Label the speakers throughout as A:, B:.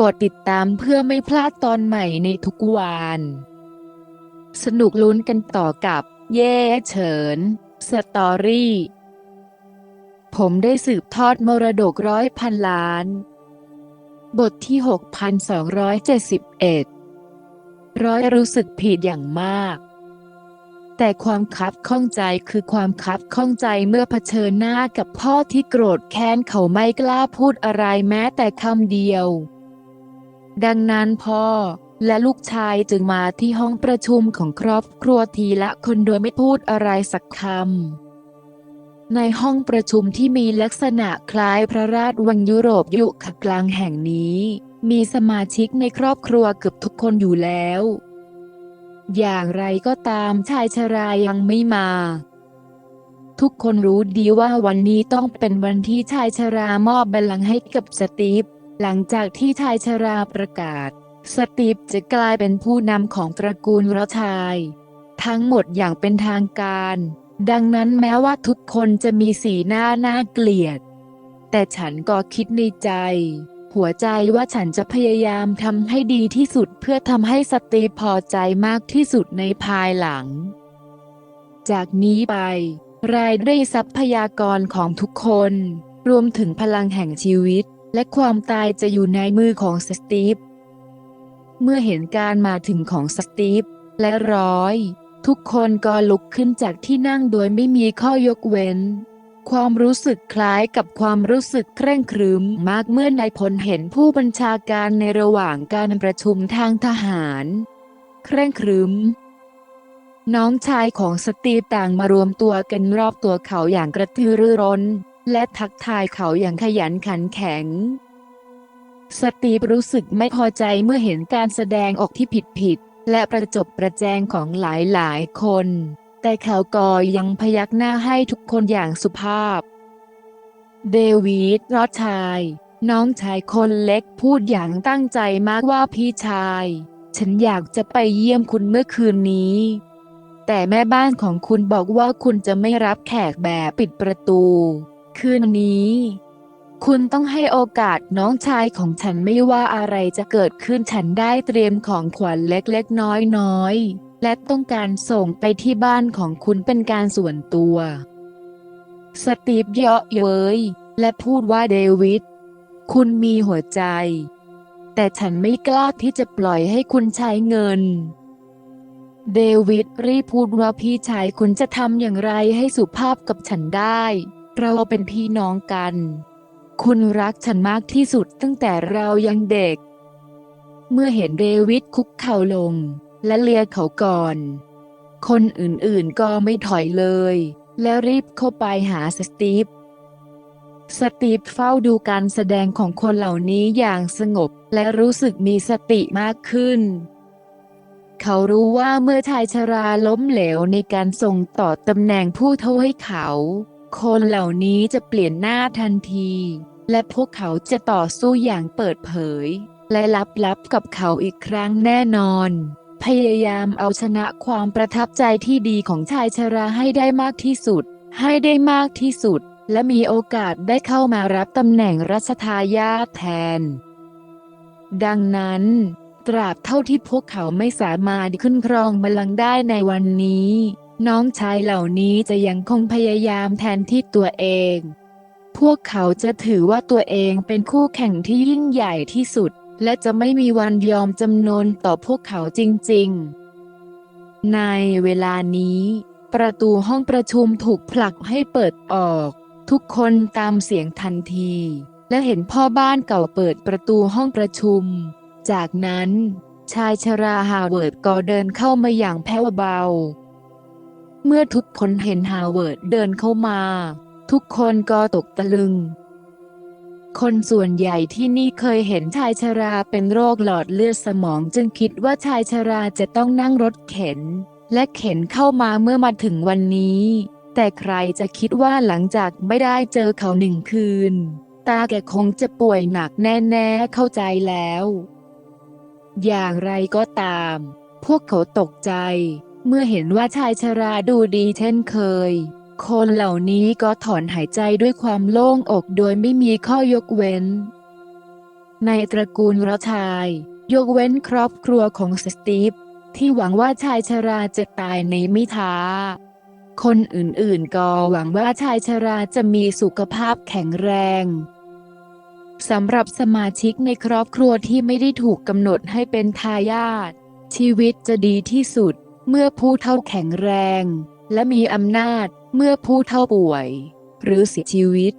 A: กดติดตามเพื่อไม่พลาดตอนใหม่ในทุกวัน สนุกลุ้นกันต่อกับ เย่เฉิน สตอรี่ ผมได้สืบทอดมรดกร้อยพันล้าน บทที่ 6271 ร้อยรู้สึกผิดอย่างมาก แต่ความคับข้องใจคือความคับข้องใจเมื่อเผชิญหน้ากับพ่อที่โกรธแค้นเขาไม่กล้าพูดอะไรแม้แต่คำเดียว ดังนั้นพ่อและลูกชายจึงมาที่ห้องประชุมของครอบครัวทีละคนโดยไม่พูดอะไรสักคำ ในห้องประชุมที่มีลักษณะคล้ายพระราชวังยุโรปยุคกลางแห่งนี้ มีสมาชิกในครอบครัวเกือบทุกคนอยู่แล้ว อย่างไรก็ตามชายชรายังไม่มา ทุกคนรู้ดีว่าวันนี้ต้องเป็นวันที่ชายชรามอบบัลลังก์ให้กับสตีฟ หลังจากที่ชายชราประกาศ สตีฟจะกลายเป็นผู้นำของตระกูลรชาย ทั้งหมดอย่างเป็นทางการ ดังนั้นแม้ว่าทุกคนจะมีสีหน้าน่าเกลียด แต่ฉันก็คิดในใจ หัวใจว่าฉันจะพยายามทำให้ดีที่สุดเพื่อทำให้สตีฟพอใจมากที่สุดในภายหลัง จากนี้ไป รายได้ทรัพยากรของทุกคน รวมถึงพลังแห่งชีวิต และความตายจะอยู่ในมือของสตีฟ เมื่อเห็นการมาถึงของสตีฟ และร้อย ทุกคนก็ลุกขึ้นจากที่นั่งโดยไม่มีข้อยกเว้น ความรู้สึกคล้ายกับความรู้สึกเคร่งครึมมากเมื่อนายพลเห็นผู้บัญชาการในระหว่างการประชุมทางทหาร เคร่งครึมน้องชายของสตีฟต่างมารวมตัวกันรอบตัวเขาอย่างกระตือรือร้น และทักทายเขาอย่างขยันขันแข็ง สตีฟรู้สึกไม่พอใจเมื่อเห็นการแสดงออกที่ผิดผิด และประจบประแจงของหลายหลายคน แต่เขาก็ยังพยักหน้าให้ทุกคนอย่างสุภาพ เดวิดรอดชาย น้องชายคนเล็กพูดอย่างตั้งใจมากว่าพี่ชาย ฉันอยากจะไปเยี่ยมคุณเมื่อคืนนี้แต่แม่บ้านของคุณบอกว่าคุณจะไม่รับแขกแบบปิดประตู คืนนี้ คุณต้องให้โอกาสน้องชายของฉันไม่ว่าอะไรจะเกิดขึ้นฉันได้เตรียมของขวัญเล็กๆ น้อยๆ และต้องการส่งไปที่บ้านของคุณเป็นการส่วนตัว สตีฟเยาะเย้ยและพูดว่าเดวิด คุณมีหัวใจ แต่ฉันไม่กล้าที่จะปล่อยให้คุณใช้เงินเดวิดรีพูดว่าพี่ชายคุณจะทำอย่างไรให้สุภาพกับฉันได้ เราเป็นพี่น้องกัน คุณรักฉันมากที่สุดตั้งแต่เรายังเด็ก เมื่อเห็นเดวิดคุกเข่าลง และเลียเขาก่อน คนอื่นๆก็ไม่ถอยเลย และรีบเข้าไปหาสตีฟ สตีฟเฝ้าดูการแสดงของคนเหล่านี้อย่างสงบ และรู้สึกมีสติมากขึ้นเขารู้ว่าเมื่อชายชราล้มเหลวในการส่งต่อตำแหน่งผู้เท่าให้เขา คนเหล่านี้จะเปลี่ยนหน้าทันที และพวกเขาจะต่อสู้อย่างเปิดเผย และลับๆกับเขาอีกครั้งแน่นอน พยายามเอาชนะความประทับใจที่ดีของชายชราให้ได้มากที่สุด ให้ได้มากที่สุด และมีโอกาสได้เข้ามารับตำแหน่งรัชทายาทแทน ดังนั้นตราบเท่าที่พวกเขาไม่สามารถขึ้นครองบัลลังก์ได้ในวันนี้ น้องชายเหล่านี้จะยังคงพยายามแทนที่ตัวเอง พวกเขาจะถือว่าตัวเองเป็นคู่แข่งที่ยิ่งใหญ่ที่สุด และจะไม่มีวันยอมจำนนต่อพวกเขาจริง ๆ ในเวลานี้ ประตูห้องประชุมถูกผลักให้เปิดออก ทุกคนตามเสียงทันที และเห็นพ่อบ้านเก่าเปิดประตูห้องประชุม จากนั้น ชายชราฮาวเวิร์ดก็เดินเข้ามาอย่างแผ่วเบา เมื่อทุกคนเห็นฮาวเวิร์ดเดินเข้ามา ทุกคนก็ตกตะลึง คนส่วนใหญ่ที่นี่เคยเห็นชายชราเป็นโรคหลอดเลือดสมองจึงคิดว่าชายชราจะต้องนั่งรถเข็น และเข็นเข้ามาเมื่อมาถึงวันนี้ แต่ใครจะคิดว่าหลังจากไม่ได้เจอเขาหนึ่งคืน ตาแกคงจะป่วยหนักแน่ๆเข้าใจแล้ว อย่างไรก็ตาม พวกเขาตกใจ เมื่อเห็นว่าชายชราดูดีเช่นเคย คนเหล่านี้ก็ถอนหายใจด้วยความโล่งอกโดยไม่มีข้อยกเว้น ในตระกูลรชาย ยกเว้นครอบครัวของสตีฟที่หวังว่าชายชราจะตายในไม่ช้า คนอื่นๆก็หวังว่าชายชราจะมีสุขภาพแข็งแรงสำหรับสมาชิกในครอบครัวที่ไม่ได้ถูกกำหนดให้เป็นทายาทชีวิตจะดีที่สุด เมื่อผู้เท่าแข็งแรง และมีอำนาจเมื่อผู้เท่าป่วย หรือเสียชีวิต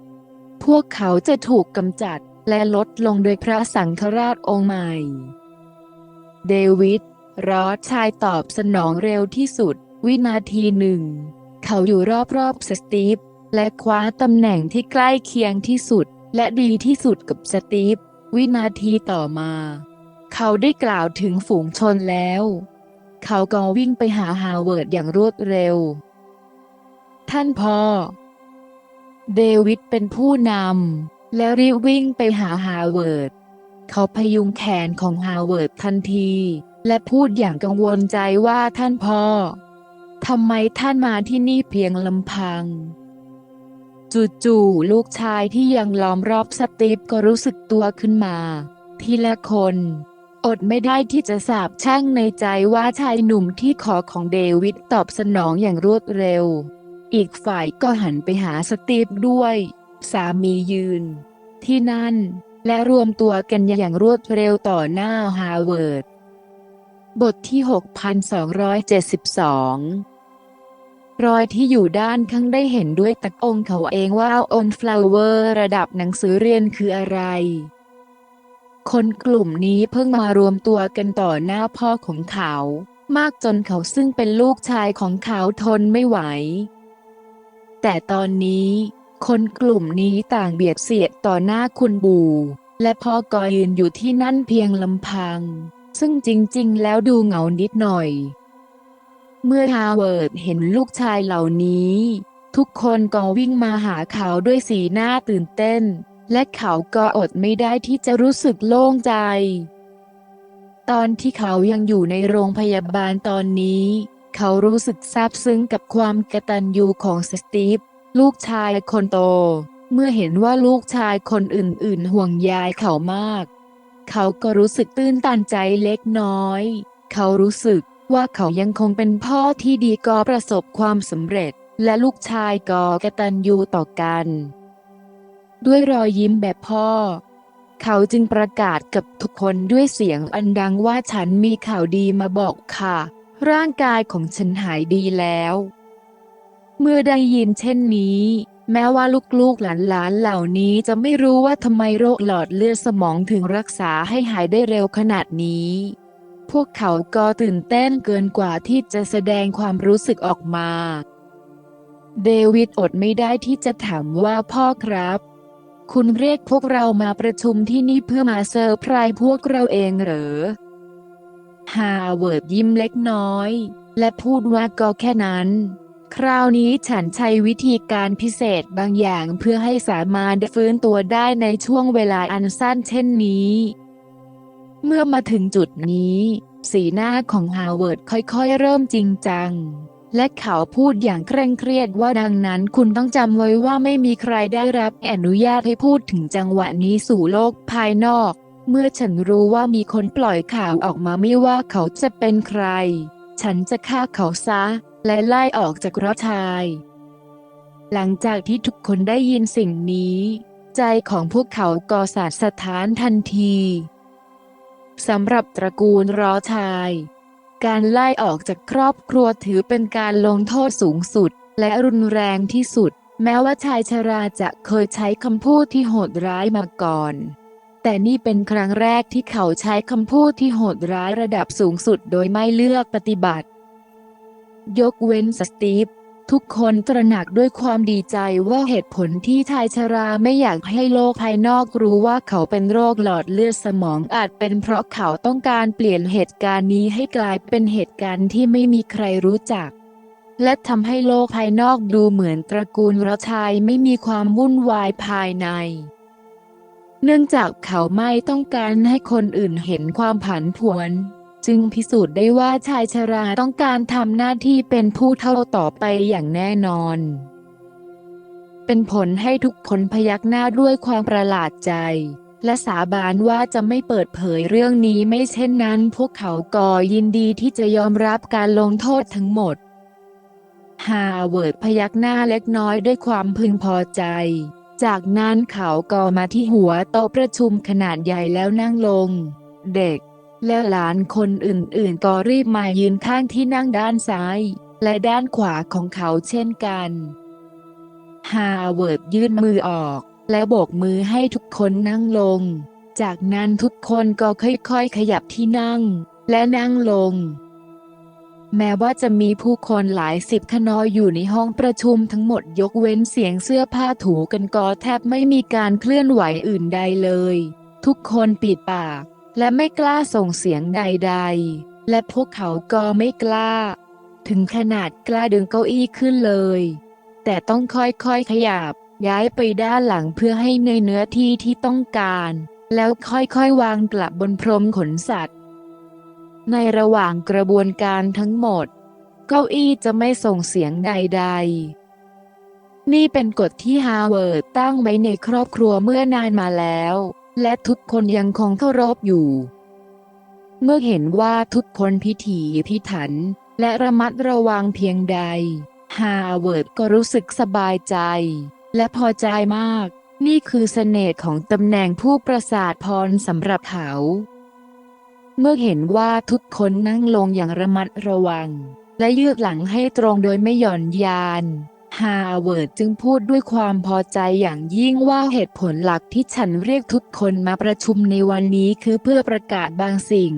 A: พวกเขาจะถูกกำจัดและลดลงโดยพระสังฆราชองค์ใหม่ เดวิดรอดชายตอบสนองเร็วที่สุด วินาทีหนึ่ง เขาอยู่รอบๆสตีฟและคว้าตำแหน่งที่ใกล้เคียงที่สุด และดีที่สุดกับสตีฟวินาทีต่อมา เขาได้กล่าวถึงฝูงชนแล้ว เขาก็วิ่งไปหาฮาวเวิร์ดอย่างรวดเร็ว ท่านพ่อ เดวิดเป็นผู้นำและรีบวิ่งไปหาฮาวเวิร์ด เขาพยุงแขนของฮาวเวิร์ดทันที และพูดอย่างกังวลใจว่าท่านพ่อทำไมท่านมาที่นี่เพียงลำพัง จู่ๆลูกชายที่ยังล้อมรอบสตีฟก็รู้สึกตัวขึ้นมา ทีละคน อดไม่ได้ที่จะสาบแช่งในใจว่าชายหนุ่มที่ขอของเดวิดตอบสนองอย่างรวดเร็ว อีกฝ่ายก็หันไปหาสตีฟด้วย สามียืน ที่นั่น และรวมตัวกันอย่างรวดเร็วต่อหน้าฮาร์วาร์ด บทที่62รอยที่อยู่ด้านข้างได้เห็นด้วยตะองเขาเองว่าออนฟลาวเวอร์ระดับหนังสือเรียนคืออะไร คนกลุ่มนี้เพิ่งมารวมตัวกันต่อหน้าพ่อของเขา มากจนเขาซึ่งเป็นลูกชายของเขาทนไม่ไหว แต่ตอนนี้ คนกลุ่มนี้ต่างเบียดเสียดต่อหน้าคุณบู และพ่อก็ยืนอยู่ที่นั่นเพียงลำพัง ซึ่งจริงๆ แล้วดูเหงานิดหน่อย เมื่อฮาวเวิร์ดเห็นลูกชายเหล่านี้ ทุกคนก็วิ่งมาหาเขาด้วยสีหน้าตื่นเต้น และเขาก็อดไม่ได้ที่จะรู้สึกโล่งใจ ตอนที่เขายังอยู่ในโรงพยาบาลตอนนี้ เขารู้สึกซาบซึ้งกับความกตัญญูของสตีฟลูกชายคนโต เมื่อเห็นว่าลูกชายคนอื่นๆ ห่วงใยเขามาก เขาก็รู้สึกตื้นตันใจเล็กน้อย เขารู้สึกว่าเขายังคงเป็นพ่อที่ดีก็ประสบความสำเร็จ และลูกชายก็กตัญญูต่อกัน ด้วยรอยยิ้มแบบพ่อ เขาจึงประกาศกับทุกคนด้วยเสียงอันดังว่าฉันมีข่าวดีมาบอกค่ะ ร่างกายของฉันหายดีแล้ว เมื่อได้ยินเช่นนี้ แม้ว่าลูกๆหลานๆเหล่านี้จะไม่รู้ว่าทำไมโรคหลอดเลือดสมองถึงรักษาให้หายได้เร็วขนาดนี้พวกเขาก็ตื่นเต้นเกินกว่าที่จะแสดงความรู้สึกออกมา เดวิดอดไม่ได้ที่จะถามว่าพ่อครับ คุณเรียกพวกเรามาประชุมที่นี่เพื่อมาเซอร์ไพรส์พวกเราเองเหรอ ฮาเวิร์ดยิ้มเล็กน้อย และพูดว่าก็แค่นั้น คราวนี้ฉันใช้วิธีการพิเศษบางอย่างเพื่อให้สามารถฟื้นตัวได้ในช่วงเวลาอันสั้นเช่นนี้ เมื่อมาถึงจุดนี้ สีหน้าของฮาเวิร์ดค่อยๆเริ่มจริงจัง และเขาพูดอย่างเคร่งเครียดว่าดังนั้นคุณต้องจำไว้ว่าไม่มีใครได้รับอนุญาตให้พูดถึงจังหวะนี้สู่โลกภายนอก เมื่อฉันรู้ว่ามีคนปล่อยข่าวออกมาไม่ว่าเขาจะเป็นใคร ฉันจะฆ่าเขาซะ และไล่ออกจากรถชาย หลังจากที่ทุกคนได้ยินสิ่งนี้ ใจของพวกเขาก็สาดสถานทันทีสำหรับตระกูลรอชาย การไล่ออกจากครอบครัวถือเป็นการลงโทษสูงสุด และรุนแรงที่สุด แม้ว่าชายชราจะเคยใช้คำพูดที่โหดร้ายมาก่อน แต่นี่เป็นครั้งแรกที่เขาใช้คำพูดที่โหดร้ายระดับสูงสุดโดยไม่เลือกปฏิบัติ ยกเว้นสตีฟ ทุกคนตระหนักด้วยความดีใจว่าเหตุผลที่ชายชราไม่อยากให้โลกภายนอกรู้ว่าเขาเป็นโรคหลอดเลือดสมองอาจเป็นเพราะเขาต้องการเปลี่ยนเหตุการณ์นี้ให้กลายเป็นเหตุการณ์ที่ไม่มีใครรู้จัก และทำให้โลกภายนอกดูเหมือนตระกูลรชายไม่มีความวุ่นวายภายใน เนื่องจากเขาไม่ต้องการให้คนอื่นเห็นความผันผวน จึงพิสูจน์ได้ว่าชายชราต้องการทำหน้าที่เป็นผู้เท่าต่อไปอย่างแน่นอน เป็นผลให้ทุกคนพยักหน้าด้วยความประหลาดใจ และสาบานว่าจะไม่เปิดเผยเรื่องนี้ไม่เช่นนั้น พวกเขาก็ยินดีที่จะยอมรับการลงโทษทั้งหมดฮาเวิร์ดพยักหน้าเล็กน้อยด้วยความพึงพอใจ จากนั้นเขาก็มาที่หัวโต๊ะประชุมขนาดใหญ่แล้วนั่งลง เด็ก และหลานคนอื่นๆก็รีบมายืนข้างที่นั่งด้านซ้าย และด้านขวาของเขาเช่นกันฮาเวิร์ดยื่นมือออก และโบกมือให้ทุกคนนั่งลง จากนั้นทุกคนก็ค่อยๆขยับที่นั่ง และนั่งลง แม้ว่าจะมีผู้คนหลายสิบขนอยอยู่ในห้องประชุมทั้งหมดยกเว้นเสียงเสื้อผ้าถูกันก็แทบไม่มีการเคลื่อนไหวอื่นใดเลย ทุกคนปิดปาก และไม่กล้าส่งเสียงใดๆ และพวกเขาก็ไม่กล้า ถึงขนาดกล้าดึงเก้าอี้ขึ้นเลย แต่ต้องค่อยๆขยับ ย้ายไปด้านหลังเพื่อให้ในเนื้อที่ที่ต้องการ แล้วค่อยๆวางกลับบนพรมขนสัตว์ ในระหว่างกระบวนการทั้งหมด เก้าอี้จะไม่ส่งเสียงใดๆนี่เป็นกฎที่ฮาร์วาร์ดตั้งไว้ในครอบครัวเมื่อนานมาแล้ว และทุกคนยังคงเคารพอยู่ เมื่อเห็นว่าทุกคนพิถีพิถัน และระมัดระวังเพียงใด ฮาร์วาร์ดก็รู้สึกสบายใจ และพอใจมาก นี่คือเสน่ห์ของตำแหน่งผู้ประสาทพรสำหรับเขา เมื่อเห็นว่าทุกคนนั่งลงอย่างระมัดระวัง และยืดหลังให้ตรงโดยไม่หย่อนยาน ฮาร์วาร์ดจึงพูดด้วยความพอใจอย่างยิ่งว่าเหตุผลหลักที่ฉันเรียกทุกคนมาประชุมในวันนี้คือเพื่อประกาศบางสิ่ง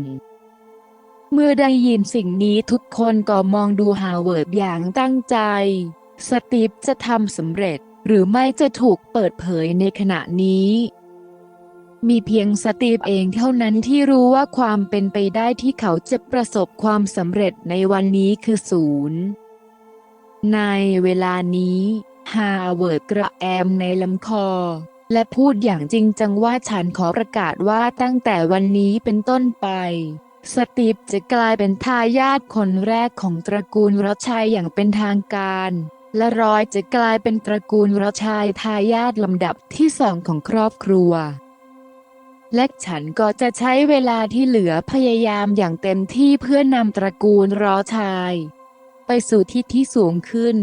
A: เมื่อได้ยินสิ่งนี้ทุกคนก็มองดูฮาร์วาร์ดอย่างตั้งใจ สตีฟจะทำสำเร็จหรือไม่จะถูกเปิดเผยในขณะนี้มีเพียงสตีฟเองเท่านั้นที่รู้ว่าความเป็นไปได้ที่เขาจะประสบความสำเร็จในวันนี้คือศูนย์ ในเวลานี้ฮาร์เวิร์ดกระแอมในลำคอ และพูดอย่างจริงจังว่าฉันขอประกาศว่าตั้งแต่วันนี้เป็นต้นไป สตีฟจะกลายเป็นทายาทคนแรกของตระกูลรสชัยอย่างเป็นทางการ และรอยจะกลายเป็นตระกูลรสชัยทายาทลำดับที่สองของครอบครัว และฉันก็จะใช้เวลาที่เหลือพยายามอย่างเต็มที่เพื่อนำตระกูลรอชาย ไปสู่ที่ที่สูงขึ้น